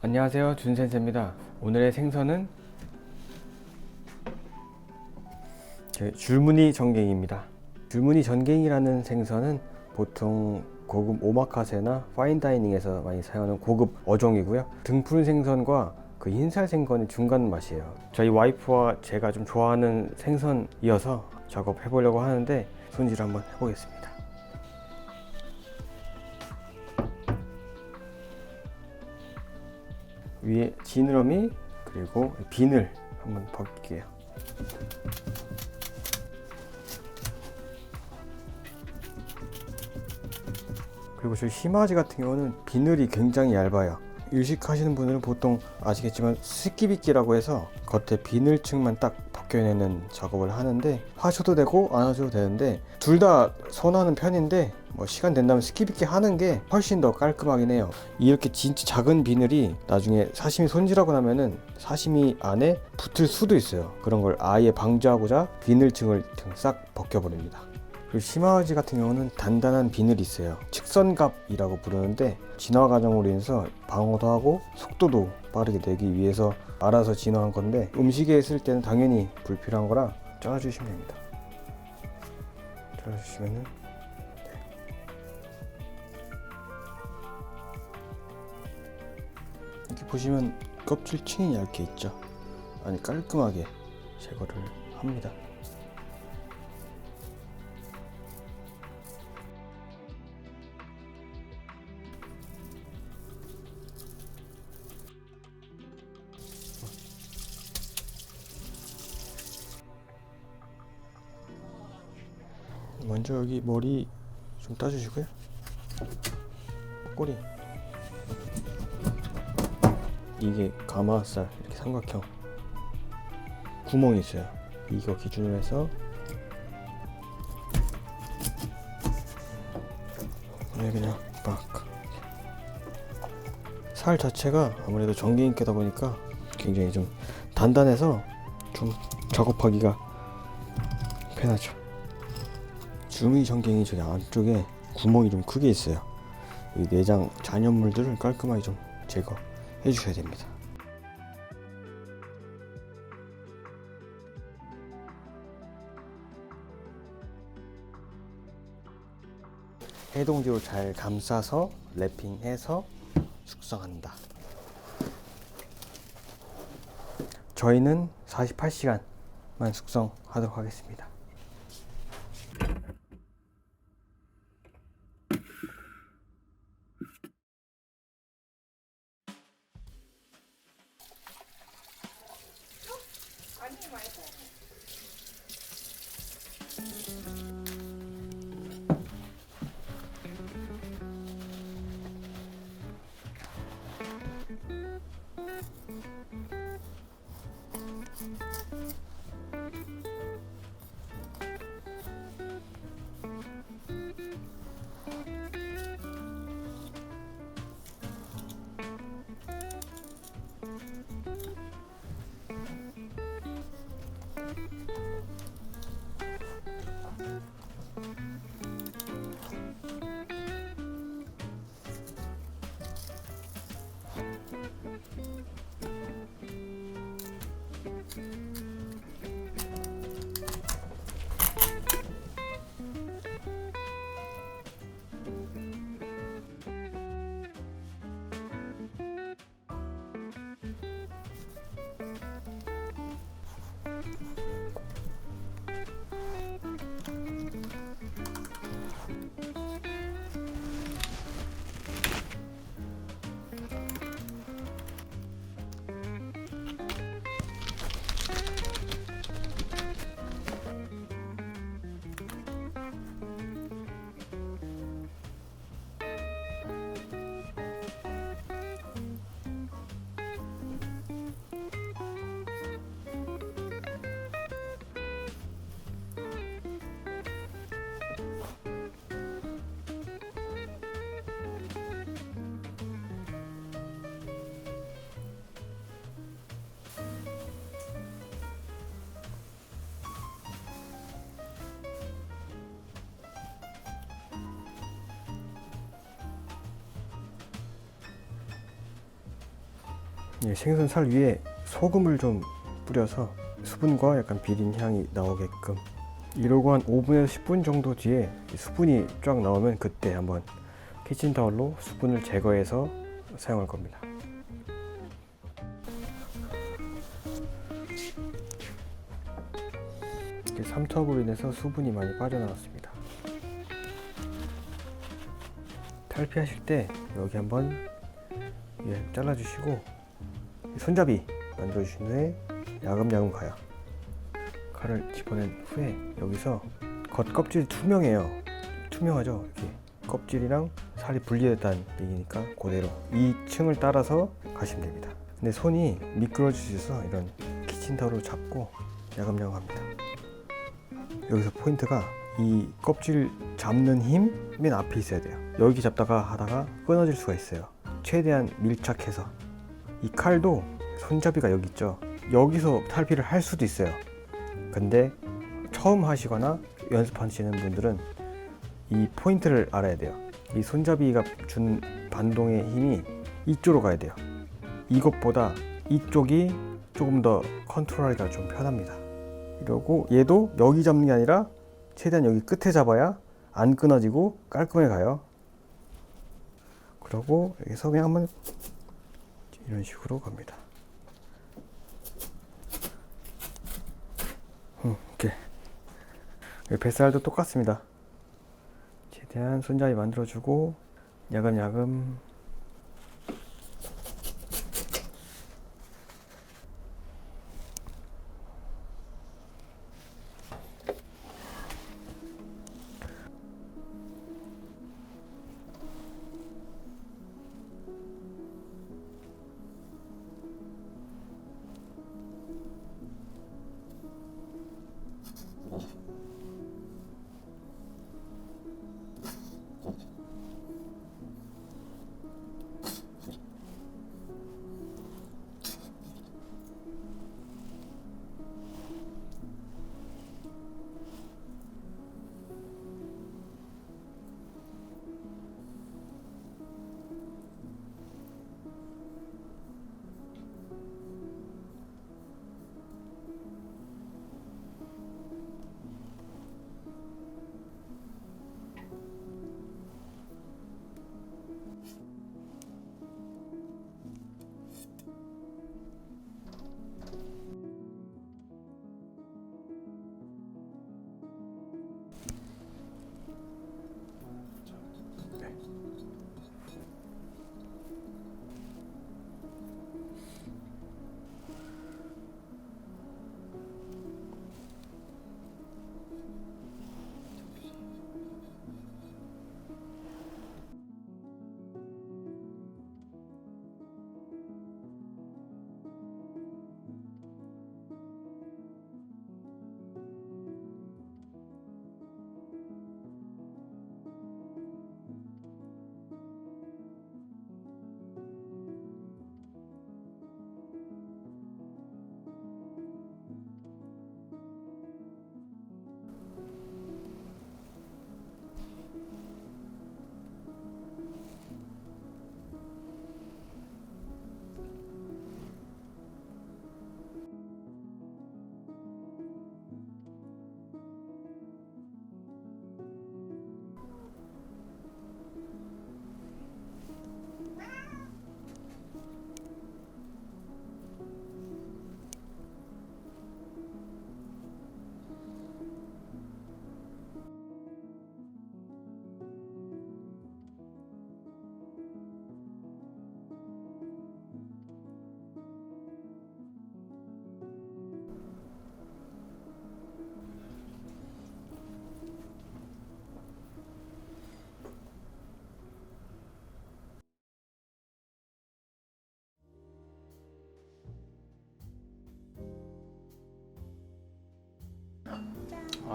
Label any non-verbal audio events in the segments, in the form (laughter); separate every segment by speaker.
Speaker 1: 안녕하세요. 준센세입니다. 오늘의 생선은 그 줄무늬 전갱이입니다. 줄무늬 전갱이라는 생선은 보통 고급 오마카세나 파인다이닝에서 많이 사용하는 고급 어종이고요. 등푸른 생선과 그 흰살 생선의 중간 맛이에요. 저희 와이프와 제가 좀 좋아하는 생선이어서 작업해 보려고 하는데 손질 한번 해보겠습니다 위에 지느러미 그리고 비늘 한번 벗길게요. 그리고 저희 심화지 같은 경우는 비늘이 굉장히 얇아요. 일식하시는 분들은 보통 아시겠지만 스키비끼라고 해서 겉에 비늘층만 딱 벗겨내는 작업을 하는데 하셔도 되고 안 하셔도 되는데 둘 다 선호하는 편인데 뭐 시간 된다면 스키비끼 하는 게 훨씬 더 깔끔하긴 해요. 이렇게 진짜 작은 비늘이 나중에 사시미 손질하고 나면은 사시미 안에 붙을 수도 있어요. 그런 걸 아예 방지하고자 비늘층을 싹 벗겨버립니다 그리고 심화지 같은 경우는 단단한 비늘이 있어요. 측선갑이라고 부르는데 진화 과정으로 인해서 방어도 하고 속도도 빠르게 내기 위해서 알아서 진화한 건데 음식에 쓸 때는 당연히 불필요한 거라 잘라주시면 됩니다. 잘라주시면은 네. 이렇게 보시면 껍질층이 얇게 있죠. 아니 깔끔하게 제거를 합니다. 먼저 여기 머리 좀 따주시고요. 꼬리. 이게 가마살 이렇게 삼각형 구멍이 있어요. 이거 기준으로 해서 그냥 그냥 막. 살 자체가 아무래도 전기인께다 보니까 굉장히 좀 단단해서 좀 작업하기가 편하죠. 주미 전갱이 저기 안쪽에 구멍이 좀 크게 있어요. 이 내장 잔여물들을 깔끔하게 좀 제거해 주셔야 됩니다. 해동지로 잘 감싸서 랩핑해서 숙성한다. 저희는 48시간만 숙성하도록 하겠습니다. 예, 생선 살 위에 소금을 좀 뿌려서 수분과 약간 비린 향이 나오게끔 이러고 한 5분에서 10분 정도 뒤에 수분이 쫙 나오면 그때 한번 키친타월로 수분을 제거해서 사용할 겁니다. 이렇게 삼투압으로 인해서 수분이 많이 빠져나왔습니다. 탈피하실 때 여기 한번 예, 잘라주시고 손잡이 만들어주신 후에 야금야금 가요. 칼을 집어낸 후에 여기서 겉 껍질이 투명해요. 투명하죠. 이렇게 껍질이랑 살이 분리됐다는 얘기니까 그대로 이 층을 따라서 가시면 됩니다. 근데 손이 있어서 이런 키친타올로 잡고 야금야금 합니다. 여기서 포인트가 이 껍질 잡는 힘 맨 앞에 있어야 돼요. 여기 잡다가 하다가 끊어질 수가 있어요. 최대한 밀착해서 이 칼도 손잡이가 여기 있죠. 여기서 탈피를 할 수도 있어요. 근데 처음 하시거나 연습하시는 분들은 이 포인트를 알아야 돼요. 이 손잡이가 준 반동의 힘이 이쪽으로 가야 돼요. 이것보다 이쪽이 조금 더 컨트롤하기가 좀 편합니다. 이러고 얘도 여기 잡는 게 아니라 최대한 여기 끝에 잡아야 안 끊어지고 깔끔하게 가요. 그러고 여기서 그냥 한번 이런 식으로 갑니다. 음, 이렇게 뱃살도 똑같습니다. 최대한 손잡이 만들어주고 야금야금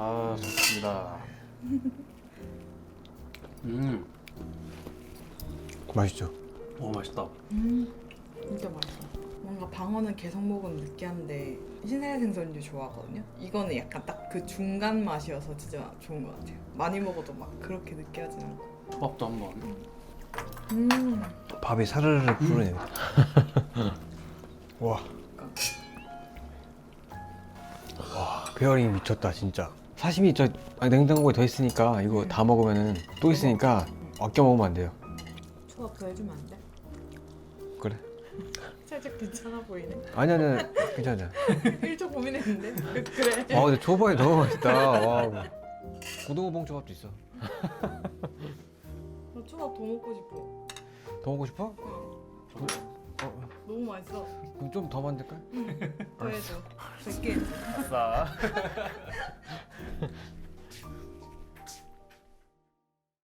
Speaker 2: 아 좋습니다. (laughs) 음,
Speaker 1: 맛있죠?
Speaker 2: 오 맛있다.
Speaker 3: 음, 진짜 맛있어. 뭔가 방어는 계속 먹으면 느끼한데 신생 생선류 좋아하거든요. 이거는 약간 딱 그 중간 맛이어서 진짜 좋은 것 같아요. 많이 먹어도 막 그렇게 느끼하진 않고.
Speaker 2: 초밥도 한번.
Speaker 3: 음,
Speaker 1: 밥이 사르르 흐르네요. (laughs) 와. 와, 베어링 미쳤다 진짜. 사시미 저 아, 냉장고에 더 있으니까 이거 다 먹으면은 또 있으니까 아껴 먹으면 안 돼요.
Speaker 3: 초밥 더 해주면 안 돼?
Speaker 1: 그래? (laughs)
Speaker 3: 살짝 괜찮아 보이네.
Speaker 1: 아니 아니 아니, 괜찮아. (laughs)
Speaker 3: 1초 고민했는데 그- (laughs) 그래.
Speaker 1: 아 근데 초밥이 너무 맛있다. 와. 고등어 봉 초밥도 있어.
Speaker 3: 나 초밥 더 먹고 싶어.
Speaker 1: 더 먹고 싶어?
Speaker 3: 응.
Speaker 1: 어,
Speaker 3: 너무 맛있어.
Speaker 1: 그럼 좀 더 만들까?
Speaker 3: 더 해줘. 100개.
Speaker 2: 아싸.